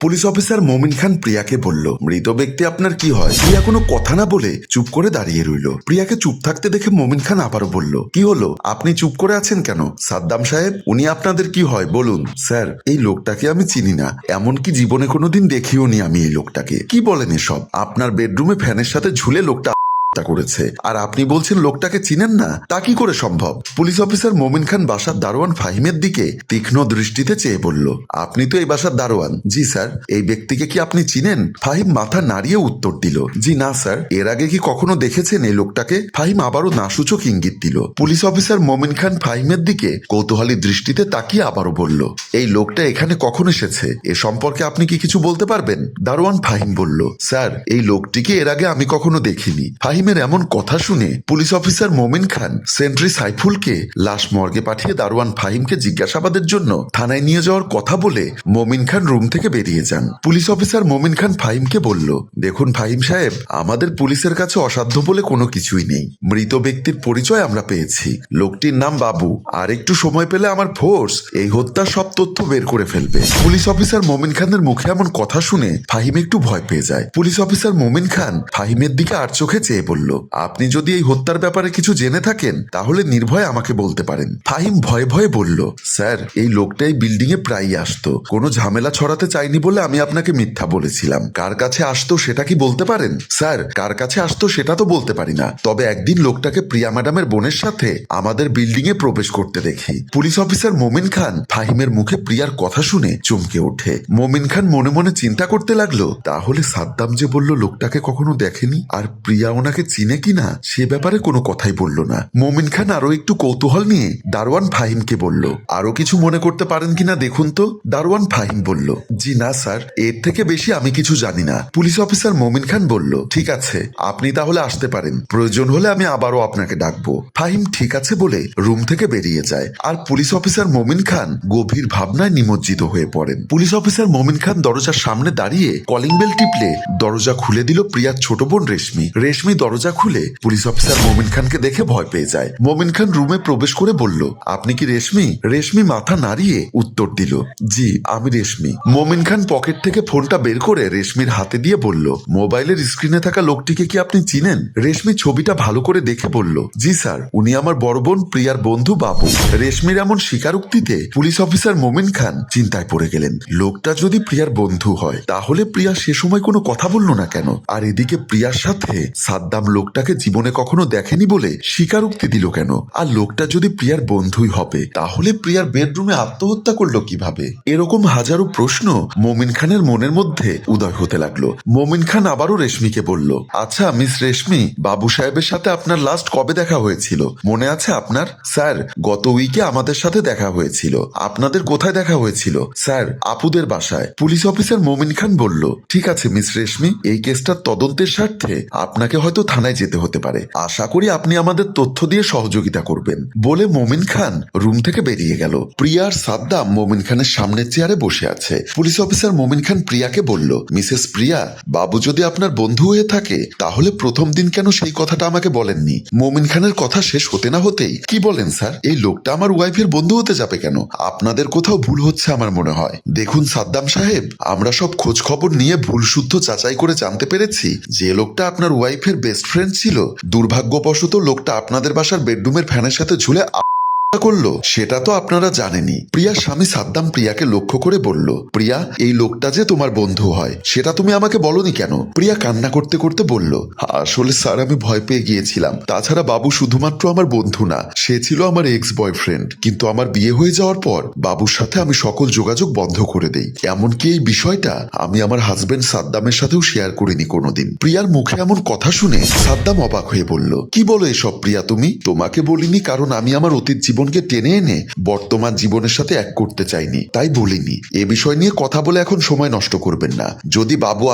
Police officer মমিন খান প্রিয়াকে বলল, মৃত ব্যক্তি আপনার কি হয়? প্রিয়া কোনো কথা না বলে চুপ করে দাঁড়িয়ে রইল। প্রিয়াকে চুপ থাকতে দেখে মমিন খান আবারও বলল, কি হলো? আপনি চুপ করে আছেন কেন? সাদ্দাম সাহেব, উনি আপনাদের কি হয়? বলুন। স্যার, এই লোকটাকে আমি চিনি না। এমনকি জীবনে কোনোদিন দেখিও নি আমি এই লোকটাকে। কি বলেন এসব? আপনার বেডরুমে ফ্যানের সাথে ঝুলে লোকটা হত্যা করেছে। আর আপনি বলছেন লোকটাকে চিনেন না? তা কি করে সম্ভব? পুলিশ অফিসার মোমিন খান বাসার দারোয়ান ফাহিমের দিকে তীক্ষ্ণ দৃষ্টিতে চেয়ে বলল, আপনি তো এই বাসার দারোয়ান। জি, স্যার। এই ব্যক্তিকে কি আপনি চিনেন? ফাহিম মাথা নাড়িয়ে উত্তর দিল, জি, না, স্যার। এর আগে কি কখনো দেখেছেন এই লোকটাকে? ফাহিম আবারও নাসূচক ইঙ্গিত দিল। পুলিশ অফিসার মোমিন খান ফাহিমের দিকে কৌতূহলী দৃষ্টিতে তাকিয়ে আবারও বলল, এই লোকটা এখানে কখন এসেছে? এ সম্পর্কে আপনি কি কিছু বলতে পারবেন? দারোয়ান ফাহিম বলল, স্যার, এই লোকটিকে এর আগে আমি কখনো দেখিনি। ফাহিমের এমন কথা শুনে police officer Momin Khan sentry সাইফুলকে লাশ মর্গে পাঠিয়ে দারোয়ান ফাহিমকে জিজ্ঞাসাবাদের জন্য থানায় নিয়ে যাওয়ার কথা বলে মোমিন খান রুম থেকে বেরিয়ে যান। পুলিশ অফিসার মোমিন খান ফাহিমকে বলল, দেখুন ফাহিম সাহেব, আমাদের পুলিশের কাছে অসাধ্য বলে কোনো কিছুই নেই। মৃত ব্যক্তির পরিচয় আমরা পেয়েছি। লোকটির নাম বাবু। আর একটু সময় পেলে আমার ফোর্স এই হত্যার সব তথ্য বের করে ফেলবে। পুলিশ অফিসার মোমিন খানের মুখে এমন কথা শুনে ফাহিম একটু ভয় পেয়ে যায়। পুলিশ অফিসার মোমিন খান ফাহিমের দিকে আর চোখে চেয়ে বলল, আপনি যদি এই হত্যার ব্যাপারে কিছু জেনে থাকেন, তাহলে নির্ভয়ে আমাকে বলতে পারেন। ফাহিম ভয়ে ভয়ে বলল, স্যার, এই লোকটা বিল্ডিং এ প্রায়ই আসতো। কোনো ঝামেলা ছড়াতে চাইনি বলে আমি আপনাকে মিথ্যা বলেছিলাম। কার কাছে আসতো সেটা কি বলতে পারেন? স্যার, কার কাছে আসতো সেটা তো বলতে পারি না। তবে একদিন লোকটাকে প্রিয়া ম্যাডামের বোনের সাথে আমাদের বিল্ডিং এ প্রবেশ করতে দেখি। পুলিশ অফিসার মোমিন খান ফাহিমের মুখে প্রিয়ার কথা শুনে চমকে ওঠে। মোমিন খান মনে মনে চিন্তা করতে লাগল, তাহলে সাদ্দাম যে বলল লোকটাকে কখনো দেখেনি, আর প্রিয়া ওনাকে চিনে কিনা সে ব্যাপারে কোনো কথাই বলল না। মোমিন খান আরও একটু কৌতূহল নিয়ে দারোয়ান ফাহিমকে বলল আরও কিছু মনে করতে পারেন কিনা দেখুন তো? দারোয়ান ফাহিম বলল, জি না স্যার, এর থেকে বেশি আমি কিছু জানি না। পুলিশ অফিসার মোমিন খান বলল, ঠিক আছে, আপনি তাহলে আসতে পারেন। প্রয়োজন হলে আমি আবারও আপনাকে ডাকবো। ফাহিম ঠিক আছে বলে রুম থেকে বেরিয়ে যায়, আর পুলিশ অফিসার মোমিন খান গভীর ভাবনায় নিমজ্জিত হয়ে পড়েন। পুলিশ অফিসার মোমিন খান দরজার সামনে দাঁড়িয়ে কলিং বেল টিপলে দরজা খুলে দিল প্রিয়ার ছোট বোন রেশমি। রেশমি দরজা খুলে পুলিশ অফিসার মোমিন খানকে দেখে ভয় পেয়ে যায়। মোমিন খান রুমে প্রবেশ করে বলল, আপনি কি রেশমি? রেশমি মাথা নাড়িয়ে উত্তর দিল, জি, আমি রেশমি। মোমিন খান পকেট থেকে ফোনটা বের করে রেশমির হাতে দিয়ে বলল, মোবাইলের স্ক্রিনে থাকা লোকটিকে কি আপনি চিনেন? রেশমি ছবিটা ভালো করে দেখে বলল, জি স্যার, উনি আমার বড় বোন প্রিয়ার বন্ধু বাবু। রেশমির এমন স্বীকারোক্তিতে পুলিশ অফিসার মোমিন খান চিন্তায় পড়ে গেলেন, লোকটা যদি প্রিয়ার বন্ধু হয়, তাহলে প্রিয়া সে সময় কোনো কথা বলল না কেন? আর এদিকে প্রিয়ার সাথে সাদ্দাম লোকটাকে জীবনে কখনো দেখেনি বলে স্বীকারোক্তি দিল কেন? আর লোকটা যদি প্রিয়ার বন্ধুই হবে, তাহলে প্রিয়ার বেডরুমে আত্মহত্যা করল কীভাবে? এরকম হাজারো প্রশ্ন মোমিন খানের মনের মধ্যে উদয় হতে লাগল। মোমিন খান আবারও রেশমিকে বলল আচ্ছা মিস রেশমি, বাবু সাহেবের সাথে আপনার লাস্ট কবে দেখা হয়েছিল? মনে আছে আপনার? স্যার, গত উইকে আমাদের সাথে দেখা হয়েছিল। আপনাদের কোথায় দেখা হয়েছিল? স্যার, আপুদের বাসায়। পুলিশ অফিসার মোমিন খান বলল, ঠিক আছে, মিস রেশমি, এই কেসটার তদন্তের স্বার্থে আপনাকে হয়তো থানায় যেতে হতে পারে। আশা করি আপনি আমাদের তথ্য দিয়ে সহযোগিতা করবেন। বলে মোমিন খান রুম থেকে বেরিয়ে গেল। প্রিয়ার সাদ্দাম মোমিন খানের সামনের চেয়ারে বসে আছে। পুলিশ অফিসার মোমিন খান প্রিয়াকে বলল, মিসেস প্রিয়া, বাবু যদি আপনার বন্ধু হয়ে থাকে, তাহলে প্রথম দিন কেন সেই কথাটা আমাকে বলেননি? মোমিন খানের কথা শেষ হতে না হতেই কি বলেন, স্যার? এই লোকটা আমার ওয়াইফের বন্ধু হতে যাবে কেন? আপনাদের কোথাও ভুল হচ্ছে আমার মনে হয়। দেখুন সাদ্দাম সাহেব, আমরা সব খোঁজ খবর নিয়ে ভুল শুদ্ধ যাচাই করে জানতে পেরেছি যে লোকটা আপনার ওয়াইফের বেস্ট ফ্রেন্ড ছিল। দুর্ভাগ্যবশত লোকটা আপনাদের বাসার বেডরুমের ফ্যানের সাথে ঝুলে করল, সেটা তো আপনারা জানেনই। প্রিয়া স্বামী সাদ্দাম প্রিয়াকে লক্ষ্য করে বলল, প্রিয়া, এই লোকটা যে তোমার বন্ধু হয়, সেটা তুমি আমাকে বলনি কেন? প্রিয়া কান্না করতে করতে বলল, আসলে স্যার, আমি ভয় পেয়ে গিয়েছিলাম। তাছাড়া বাবু শুধুমাত্র আমার বন্ধু না, সে ছিল আমার এক্স বয়ফ্রেন্ড কিন্তু আমার বিয়ে হয়ে যাওয়ার পর, বাবুর সাথে আমি সকল যোগাযোগ বন্ধ করে দেই। এমনকি এই বিষয়টা আমি আমার হাজবেন্ড সাদ্দামের সাথেও শেয়ার করিনি কোনোদিন। প্রিয়ার মুখে এমন কথা শুনে সাদ্দাম অবাক হয়ে বলল, কি বলো এসব প্রিয়া তুমি? তোমাকে বলিনি কারণ আমি আমার অতীত জীবনকে টেনে এনে বর্তমান জীবনের সাথে এক করতে চাইনি, তাই বলিনি এ বিষয় নিয়ে কথা বলে এখন সময় নষ্ট করবেন না। যদি বাবু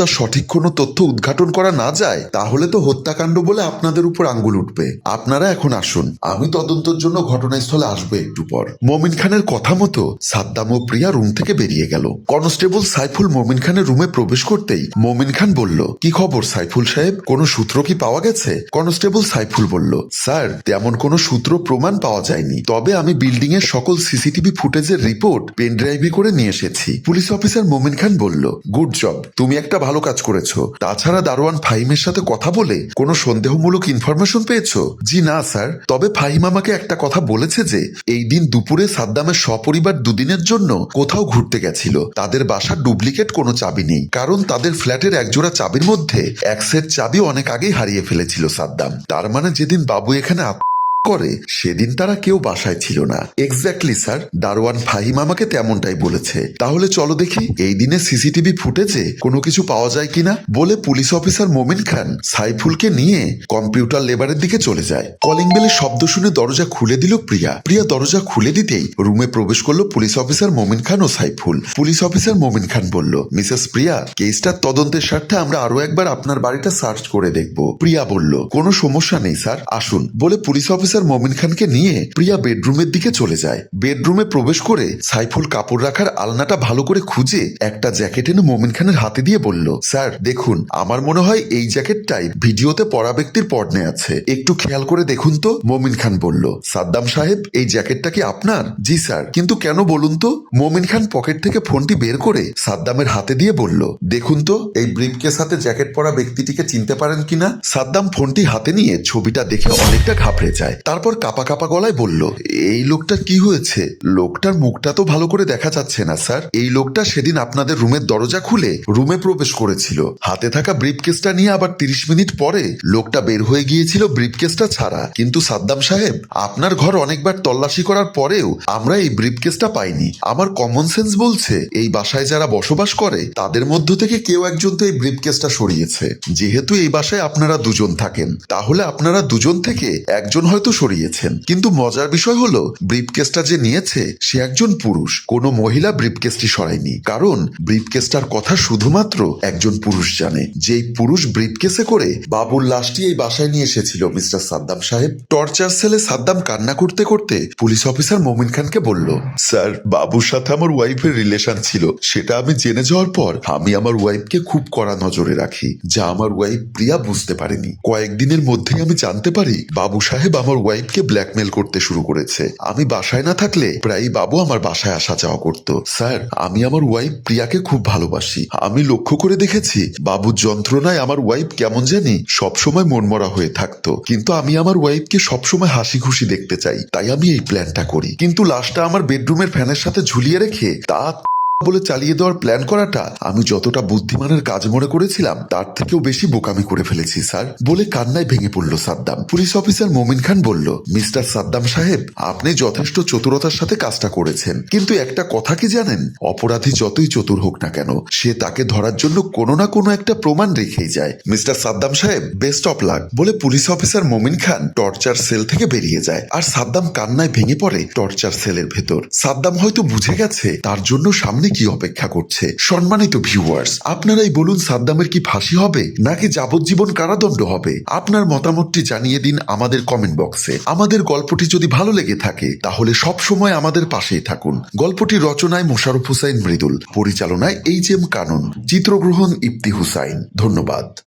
তার সঠিক কোনো তথ্য উদ্ঘাটন করা না যায়, তাহলে তো হত্যাকাণ্ড বলে আপনাদের উপর আঙ্গুল উঠবে। আপনারা এখন আসুন, আমি তদন্তের জন্য ঘটনাস্থলে আসব একটু পর। মমিন খানের কথা মতো সাদ্দাম ও প্রিয়া রুম থেকে বেরিয়ে গেল। কনস্টেবল সাইফুল মমিন খানের রুমে প্রবেশ করতেই মমিন খান বলল, কি খবর সাইফুল সাহেব? কোনো সূত্র কি পাওয়া গেছে? কনস্টেবল সাইফুল বলল, স্যার, তেমন কোনো সূত্র প্রমাণ পাওয়া যায়নি। তবে আমি বিল্ডিং এর সকল সিসিটিভি ফুটেজের রিপোর্ট, পেন ড্রাইভে করে নিয়ে এসেছি। পুলিশ অফিসার মোমিন খান বলল, গুড জব, তুমি একটা ভালো কাজ করেছ। তাছাড়া দারোয়ান ফাহিমের সাথে কথা বলে কোনো সন্দেহমূলক ইনফরমেশন পেয়েছ? জি না, স্যার। তবে ফাহিম আমাকে একটা কথা বলেছে যে, এই দিন দুপুরে সাদ্দামের সপরিবার দুদিনের জন্য কোথাও ঘুরতে গেছিল। তাদের বাসার ডুপ্লিকেট কোনো চাবি নেই। কারণ তাদের ফ্ল্যাটের একজোড়া চাবির মধ্যে এক সেট চাবি অনেক আগেই হারিয়ে ফেলেছিল সাদ্দাম। তার মানে যেদিন বাবু এখানে করে, সেদিন তারা কেউ বাসায় ছিল না। এক্স্যাক্টলি স্যার, দারোয়ান ফাহিম আমাকে তেমনটাই বলেছে। তাহলে চলো দেখি, এই দিনে সিসিটিভি ফুটেজে কোনো কিছু পাওয়া যায় কিনা? বলে পুলিশ অফিসার মোমিন খান সাইফুলকে নিয়ে কম্পিউটার লেবারের দিকে চলে যায়। কলিং বেলের শব্দ শুনে দরজা খুলে দিল প্রিয়া। প্রিয়া দরজা খুলে দিতেই রুমে প্রবেশ করল পুলিশ অফিসার মোমিন খান ও সাইফুল। পুলিশ অফিসার মোমিন খান বলল, মিসেস প্রিয়া, কেসটার তদন্তের স্বার্থে আমরা আরও একবার আপনার বাড়িটা সার্চ করে দেখব। প্রিয়া বলল, কোনো সমস্যা নেই, স্যার, আসুন। বলে পুলিশ অফিসার মমিন খানকে নিয়ে প্রিয়া বেডরুমের দিকে চলে যায়। বেডরুমে প্রবেশ করে সাইফুল কাপড় রাখার আলনাটা ভালো করে খুঁজে একটা জ্যাকেট এনে মমিন খানের হাতে দিয়ে বলল, স্যার, দেখুন, আমার মনে হয় এই জ্যাকেটটাই ভিডিওতে পড়া ব্যক্তির পর্নে আছে। একটু খেয়াল করে দেখুন তো, মমিন খান বলল। সাদ্দাম সাহেব, এই জ্যাকেটটা কি আপনার? জি, স্যার। কিন্তু কেন বলুন তো? মমিন খান পকেট থেকে ফোনটি বের করে সাদ্দামের হাতে দিয়ে বলল, দেখুন তো, এই ব্রিফকেস হাতে জ্যাকেট পরা ব্যক্তিটিকে চিনতে পারেন কিনা? সাদ্দাম ফোনটি হাতে নিয়ে ছবিটা দেখে অনেকটা ঘাবড়ে যায়। তারপর কাপা কাপা গলায় বলল, এই লোকটার কি হয়েছে? লোকটার মুখটা তো ভালো করে দেখা যাচ্ছে না, স্যার। এই লোকটা সেদিন আপনাদের রুমের দরজা খুলে রুমে প্রবেশ করেছিল। হাতে থাকা ব্রিফকেসটা নিয়ে আবার তিরিশ মিনিট পরে লোকটা বের হয়ে গিয়েছিল ব্রিফকেসটা ছাড়া। কিন্তু সাদ্দাম সাহেব, আপনার ঘর অনেকবার তল্লাশি করার পরেও আমরা এই ব্রিফকেসটা পাইনি। আমার কমন সেন্স বলছে, এই বাসায় যারা বসবাস করে, তাদের মধ্য থেকে কেউ একজন তো এই ব্রিফকেসটা সরিয়েছে। যেহেতু এই বাসায় আপনারা দুজন থাকেন, তাহলে আপনারা দুজন থেকে একজন হয়তো সরিয়েছেন। কিন্তু মজার বিষয় হলো, ব্রিফকেসটা যে নিয়েছে, সে একজন পুরুষ। কোনো মহিলা ব্রিফকেসটি সরায়নি। কারণ, ব্রিফকেসটার কথা শুধুমাত্র একজন পুরুষ জানে। যেই পুরুষ ব্রিফকেসে করে বাবুর লাশটি এই বাসায় নিয়ে এসেছিল, মিস্টার সাদ্দাম সাহেব। টর্চার সেলে সাদ্দাম কান্না করতে করতে পুলিশ অফিসার মোমিন খানকে বলল, স্যার, বাবুর সাথে আমার ওয়াইফের রিলেশন ছিল। সেটা আমি জেনে যাওয়ার পর, আমি আমার ওয়াইফকে খুব কড়া নজরে রাখি। যা আমার ওয়াইফ প্রিয়া বুঝতে পারেনি। কয়েকদিনের মধ্যেই আমি জানতে পারি, বাবু সাহেব আমার ওয়াইফকে ব্ল্যাকমেল করতে শুরু করেছে। আমি বাসায় না থাকলে প্রায়ই বাবু আমার বাসায় আসা যাওয়া করত। স্যার, আমি আমার ওয়াইফ প্রিয়াকে খুব ভালোবাসি। আমি লক্ষ্য করে দেখেছি বাবুর যন্ত্রণায় আমার ওয়াইফ কেমন জানি সবসময় মনমরা হয়ে থাকতো। কিন্তু আমি আমার ওয়াইফকে সবসময় হাসি খুশি দেখতে চাই। তাই আমি এই প্ল্যানটা করি। কিন্তু লাশটা আমার বেডরুমের ফ্যানের সাথে ঝুলিয়ে রেখে তা বলে চালিয়ে দেওয়ার প্ল্যান করাটা আমি যতটা বুদ্ধিমানের কাজ মনে করেছিলাম, তার থেকেও বেশি বোকামি করে ফেলেছি, স্যার। বলে কান্নায় ভেঙে পড়ল সাদ্দাম। পুলিশ অফিসার মোমিন খান বলল, মিস্টার সাদ্দাম সাহেব, আপনি যথেষ্ট চতুরতার সাথে কাজটা করেছেন। কিন্তু একটা কথা কি জানেন? অপরাধী যতই চতুর হোক না কেন, সে তাকে ধরার জন্য কোনো না কোনো একটা প্রমাণ রেখেই যায়। Mister Saddam Saheb best of luck বলে police officer Momin Khan torture cell থেকে বেরিয়ে যায় আর সাদ্দাম কান্নায় ভেঙে পড়ে টর্চার সেলের ভেতর। সাদ্দাম হয়তো বুঝে গেছে, তার জন্য সামনে কি অপেক্ষা করছে? সম্মানিত ভিউয়ার্স আপনারাই বলুন সাদ্দামের কি ফাঁসি হবে? নাকি যাবজ্জীবন কারাদণ্ড হবে? আপনার মতামতটি জানিয়ে দিন আমাদের কমেন্ট বক্সে আমাদের গল্পটি যদি ভালো লেগে থাকে, তাহলে সব সময় আমাদের পাশেই থাকুন। গল্পটি রচনায় মোশারফ হুসাইন মৃদুল, পরিচালনায় এইচ এম কানুন, চিত্রগ্রহণ ইফতি হুসাইন। ধন্যবাদ।